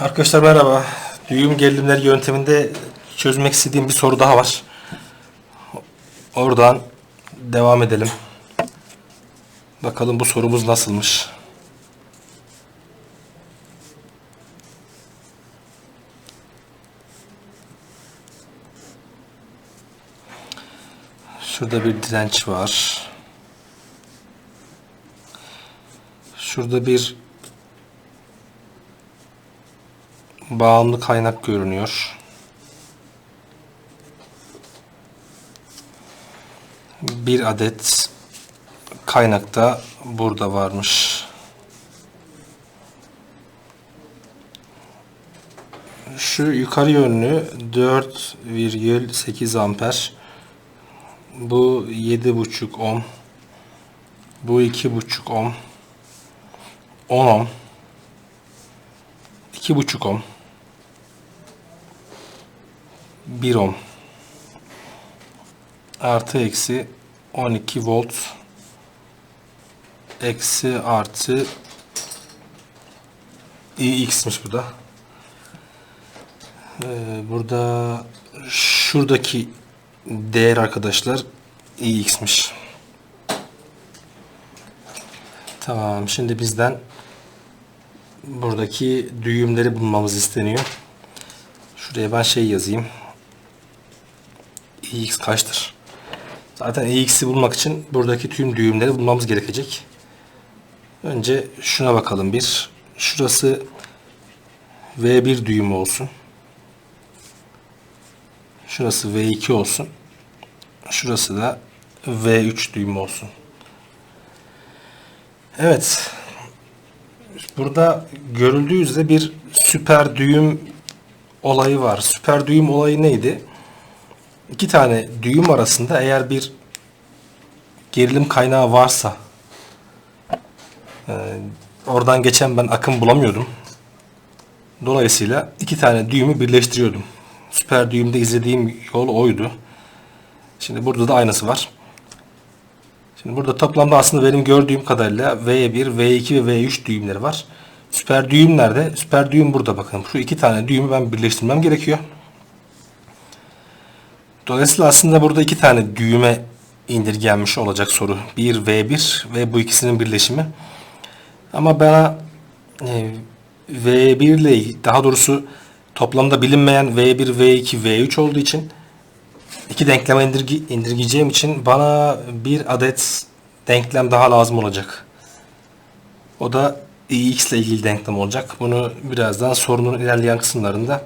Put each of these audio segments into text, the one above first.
Arkadaşlar merhaba. Düğüm gerilimleri yönteminde çözmek istediğim bir soru daha var. Oradan devam edelim. Bakalım bu sorumuz nasılmış. Şurada bir direnç var. Şurada bir bağımlı kaynak görünüyor. Bir adet kaynak da burada varmış. Şu yukarı yönlü 4,8 amper. Bu 7,5 ohm. Bu 2,5 ohm. 10 ohm. 2,5 ohm. 1 ohm. Artı eksi 12 volt. Eksi artı IX'miş bu da. Ee, burada şuradaki değer arkadaşlar IX'miş. Tamam. Şimdi bizden buradaki düğümleri bulmamız isteniyor. Şuraya ben şey yazayım. IX kaçtır? Zaten IX'i bulmak için buradaki tüm düğümleri bulmamız gerekecek. Önce şuna bakalım bir. Şurası V1 düğümü olsun. Şurası V2 olsun. Şurası da V3 düğümü olsun. Evet. Burada görüldüğü üzere bir süper düğüm olayı var. Süper düğüm olayı neydi? İki tane düğüm arasında eğer bir gerilim kaynağı varsa e, oradan geçen ben akım bulamıyordum. Dolayısıyla iki tane düğümü birleştiriyordum. Süper düğümde izlediğim yol oydu. Şimdi burada da aynısı var. Şimdi burada toplamda aslında benim gördüğüm kadarıyla V1, V2 ve V3 düğümleri var. Süper düğüm nerede? Süper düğüm burada bakın. Şu iki tane düğümü ben birleştirmem gerekiyor. Dolayısıyla aslında burada iki tane düğüme indirgenmiş olacak soru. Bir V1 ve bu ikisinin birleşimi. Ama bana e, V1 ile daha doğrusu toplamda bilinmeyen V1, V2, V3 olduğu için iki denkleme indirgi, indirgeyeceğim için bana bir adet denklem daha lazım olacak. O da ix ile ilgili denklem olacak. Bunu birazdan sorunun ilerleyen kısımlarında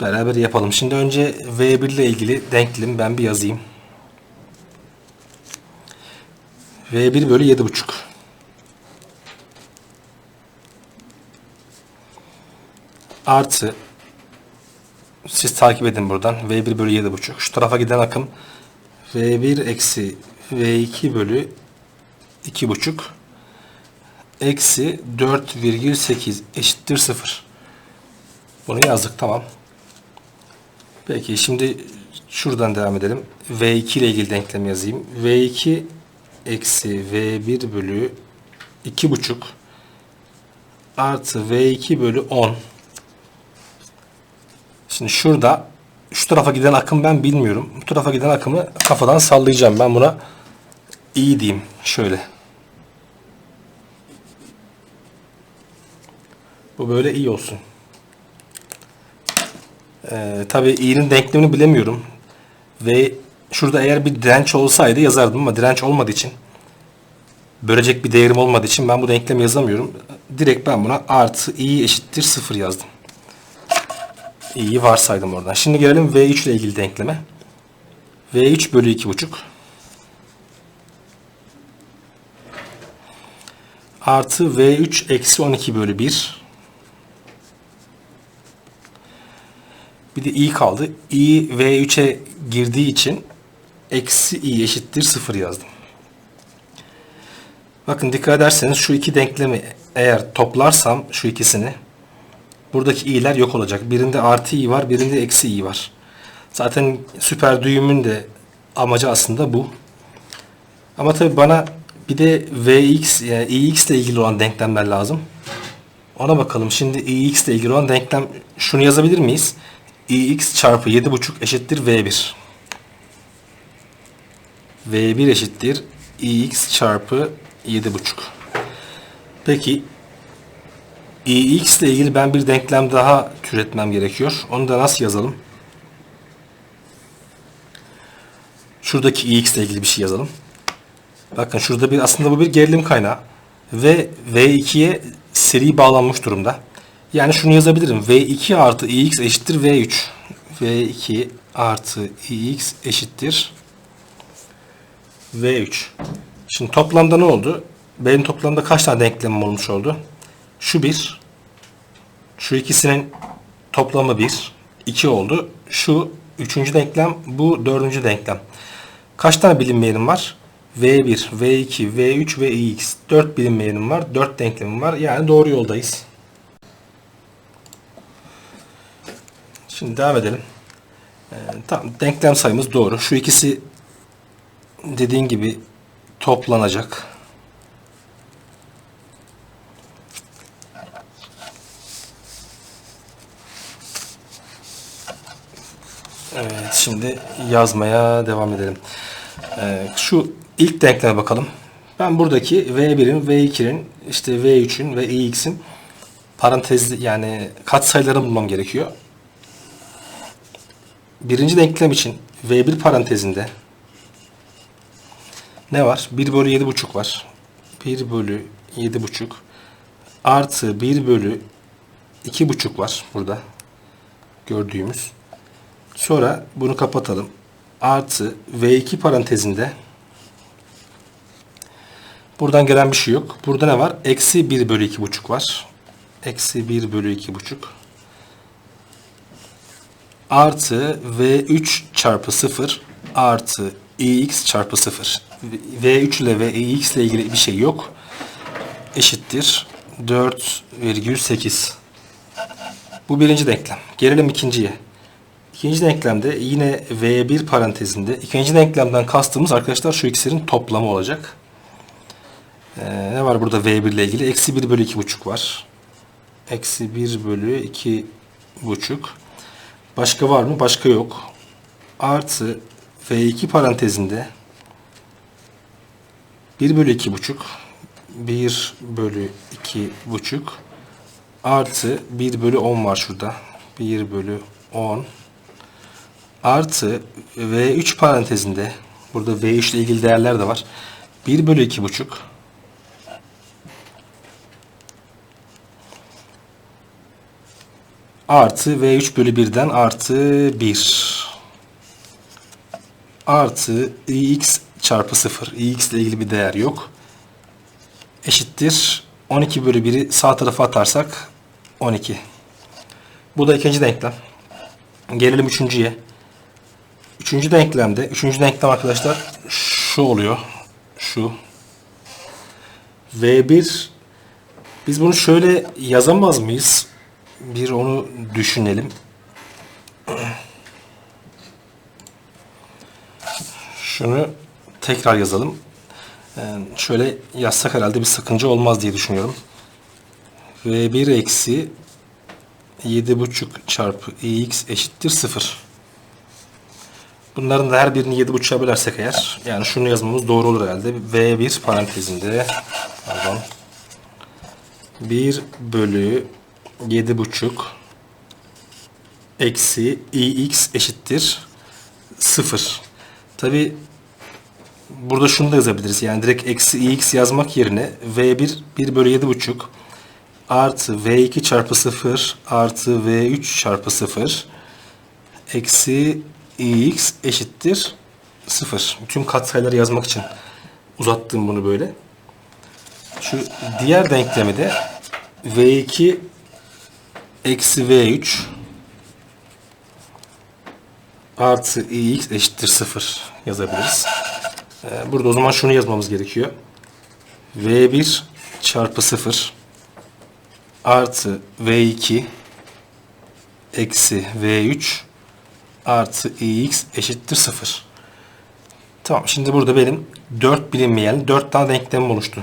beraber yapalım. Şimdi önce V1 ile ilgili denklemi ben bir yazayım. V1 bölü 7,5. Artı siz takip edin buradan. V1 bölü 7,5. Şu tarafa giden akım V1 eksi V2 bölü 2,5 eksi 4,8 eşittir 0. Bunu yazdık tamam. Peki şimdi şuradan devam edelim. V2 ile ilgili denklem yazayım. V2 eksi V1 bölü 2,5 artı V2 bölü 10 Şimdi şurada şu tarafa giden akım ben bilmiyorum. Bu tarafa giden akımı kafadan sallayacağım. Ben buna iyi diyeyim. Şöyle. Bu böyle iyi olsun. Ee, Tabi i'nin denklemini bilemiyorum. Ve şurada eğer bir direnç olsaydı yazardım ama direnç olmadığı için bölecek bir değerim olmadığı için ben bu denklemi yazamıyorum. Direkt ben buna artı i eşittir 0 yazdım. i'yi varsaydım oradan. Şimdi gelelim v3 ile ilgili denkleme. v3 bölü 2,5 artı v3 eksi 12 bölü 1 Bir de i kaldı. i v3'e girdiği için eksi i eşittir 0 yazdım. Bakın dikkat ederseniz şu iki denklemi eğer toplarsam şu ikisini buradaki i'ler yok olacak. Birinde artı i var, birinde eksi i var. Zaten süper düğümün de amacı aslında bu. Ama tabi bana bir de vx yani ix ile ilgili olan denklemler lazım. Ona bakalım. Şimdi ix ile ilgili olan denklem şunu yazabilir miyiz? İx çarpı 7,5 eşittir v1. v1 eşittir ix çarpı 7,5. Peki ix ile ilgili ben bir denklem daha türetmem gerekiyor. Onu da nasıl yazalım? Şuradaki ix ile ilgili bir şey yazalım. Bakın şurada bir aslında bu bir gerilim kaynağı ve V2'ye seri bağlanmış durumda. Yani şunu yazabilirim. V2 artı ix eşittir V3. V2 artı ix eşittir V3. Şimdi toplamda ne oldu? Benim toplamda kaç tane denklemim olmuş oldu? Şu bir. Şu ikisinin toplamı bir. 2 oldu. Şu üçüncü denklem. Bu dördüncü denklem. Kaç tane bilinmeyenim var? V1, V2, V3 ve Ix. 4 bilinmeyenim var. 4 denklemim var. Yani doğru yoldayız. Şimdi devam edelim. Ee, tamam, denklem sayımız doğru. Şu ikisi dediğin gibi toplanacak. Evet, şimdi yazmaya devam edelim. Ee, şu ilk denkleme bakalım. Ben buradaki V1'in, V2'nin, işte V3'ün ve Ix'in parantezli yani katsayılarını bulmam gerekiyor. Birinci denklem için V1 parantezinde ne var? 1 bölü 7,5 var. 1 bölü 7,5 artı 1 bölü 2,5 var burada gördüğümüz. Sonra bunu kapatalım. Artı V2 parantezinde buradan gelen bir şey yok. Burada ne var? Eksi 1 bölü 2,5 var. Eksi 1 bölü 2,5 artı V3 çarpı 0 artı ix çarpı 0. V3 ile ve ix ile ilgili bir şey yok. Eşittir 4,8. Bu birinci denklem. Gelelim ikinciye. İkinci denklemde yine V1 parantezinde ikinci denklemden kastımız arkadaşlar şu ikisinin toplamı olacak. Ee, ne var burada V1 ile ilgili? Eksi 1 bölü 2,5 var. Eksi 1 bölü 2,5. Başka var mı? Başka yok. Artı V2 parantezinde 1 bölü 2,5 1 bölü 2,5 artı 1 bölü 10 var şurada. 1 bölü 10 artı V3 parantezinde burada V3 ile ilgili değerler de var. 1 bölü 2,5 artı V3 bölü 1'den artı 1 artı ix çarpı 0. ix ile ilgili bir değer yok. Eşittir. 12 bölü 1'i sağ tarafa atarsak 12. Bu da ikinci denklem. Gelelim üçüncüye. Üçüncü denklemde, üçüncü denklem arkadaşlar şu oluyor. Şu. V1 biz bunu şöyle yazamaz mıyız? Bir onu düşünelim. Şunu tekrar yazalım. Yani şöyle yazsak herhalde bir sakınca olmaz diye düşünüyorum. V1 eksi 7,5 çarpı ix eşittir 0. Bunların da her birini 7,5'a bölersek eğer yani şunu yazmamız doğru olur herhalde. V1 parantezinde pardon 1 bölü 7,5 eksi ix eşittir 0. Tabi burada şunu da yazabiliriz. Yani direkt eksi ix yazmak yerine v1 1 bölü 7,5 artı v2 çarpı 0 artı v3 çarpı 0 eksi ix eşittir 0. Tüm katsayıları yazmak için uzattım bunu böyle. Şu diğer denklemi de v2 eksi v3 artı ix eşittir 0 yazabiliriz. Ee, burada o zaman şunu yazmamız gerekiyor. v1 çarpı 0 artı v2 eksi v3 artı ix eşittir 0. Tamam şimdi burada benim 4 bilinmeyen 4 tane denklemim oluştu.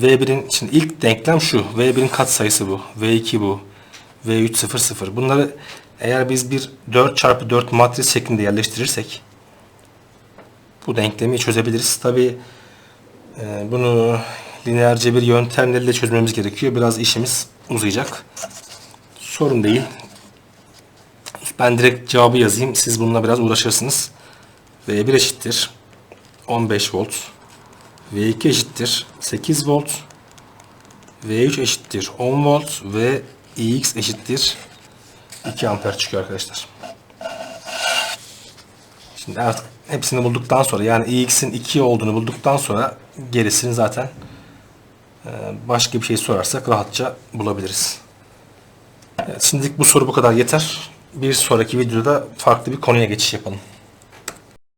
V1'in şimdi ilk denklem şu. V1'in katsayısı bu. V2 bu. V3 0 0. Bunları eğer biz bir 4 çarpı 4 matris şeklinde yerleştirirsek bu denklemi çözebiliriz. Tabi bunu lineer cebir yöntemleriyle çözmemiz gerekiyor. Biraz işimiz uzayacak. Sorun değil. Ben direkt cevabı yazayım. Siz bununla biraz uğraşırsınız. V1 eşittir 15 volt. V2 eşittir 8 volt. V3 eşittir 10 volt ve Ix eşittir 2 amper çıkıyor arkadaşlar. Şimdi artık hepsini bulduktan sonra yani Ix'in 2 olduğunu bulduktan sonra gerisini zaten e, başka bir şey sorarsak rahatça bulabiliriz. Evet, şimdilik bu soru bu kadar yeter. Bir sonraki videoda farklı bir konuya geçiş yapalım.